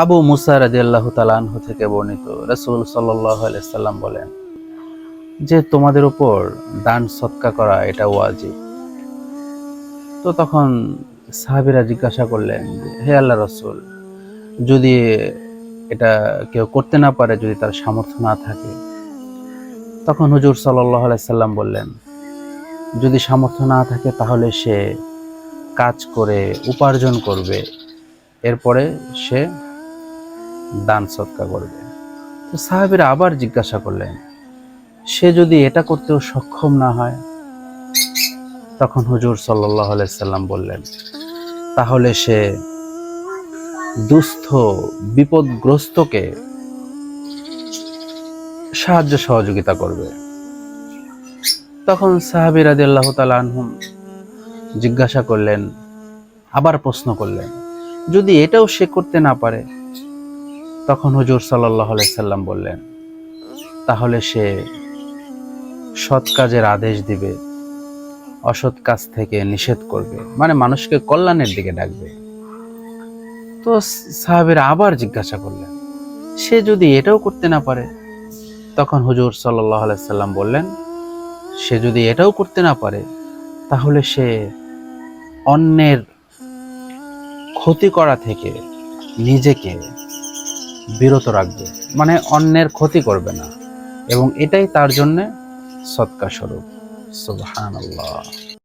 আবু মুসা রাজি আল্লাহ তালাহ থেকে বর্ণিত রসুল সাল্লাম বলেন যে তোমাদের উপর দান সৎকা করা এটা ওয়াজিব। তো তখন সাহাবিরা জিজ্ঞাসা করলেন যে, হে আল্লাহ রসুল যদি এটা কেউ করতে না পারে যদি তার সামর্থ্য না থাকে? তখন হুজুর সাল্লাহ সাল্লাম বললেন যদি সামর্থ্য না থাকে তাহলে সে কাজ করে উপার্জন করবে। এরপরে সে দান সৎকা করবে তো সাহাবিরা আবার জিজ্ঞাসা করলেন, সে যদি এটা করতেও সক্ষম না হয়? তখন হুজুর সাল্লাহ সাল্লাম বললেন, তাহলে সে দুস্থ, বিপদগ্রস্তকে সাহায্য সহযোগিতা করবে। তখন সাহাবি রাজি আল্লাহ আনহুম জিজ্ঞাসা করলেন, আবার প্রশ্ন করলেন, যদি এটাও সে করতে না পারে তখন হুজুর সাল্লাহ সাল্লাম বললেন, তাহলে সে সৎ কাজের আদেশ দিবে, অসৎ কাজ থেকে নিষেধ করবে মানে মানুষকে কল্যাণের দিকে ডাকবে। তো সাহাবেরা আবার জিজ্ঞাসা করলেন, সে যদি এটাও করতে না পারে? তখন হুজুর সাল্লাহ সাল্লাম বললেন, সে যদি এটাও করতে না পারে, তাহলে সে অন্যের ক্ষতি করা থেকে নিজেকে বিরত রাখবে মানে অন্যের ক্ষতি করবে না। এবং এটাই তার জন্যে সৎকা স্বরূপ। সুবহানাল্লাহ।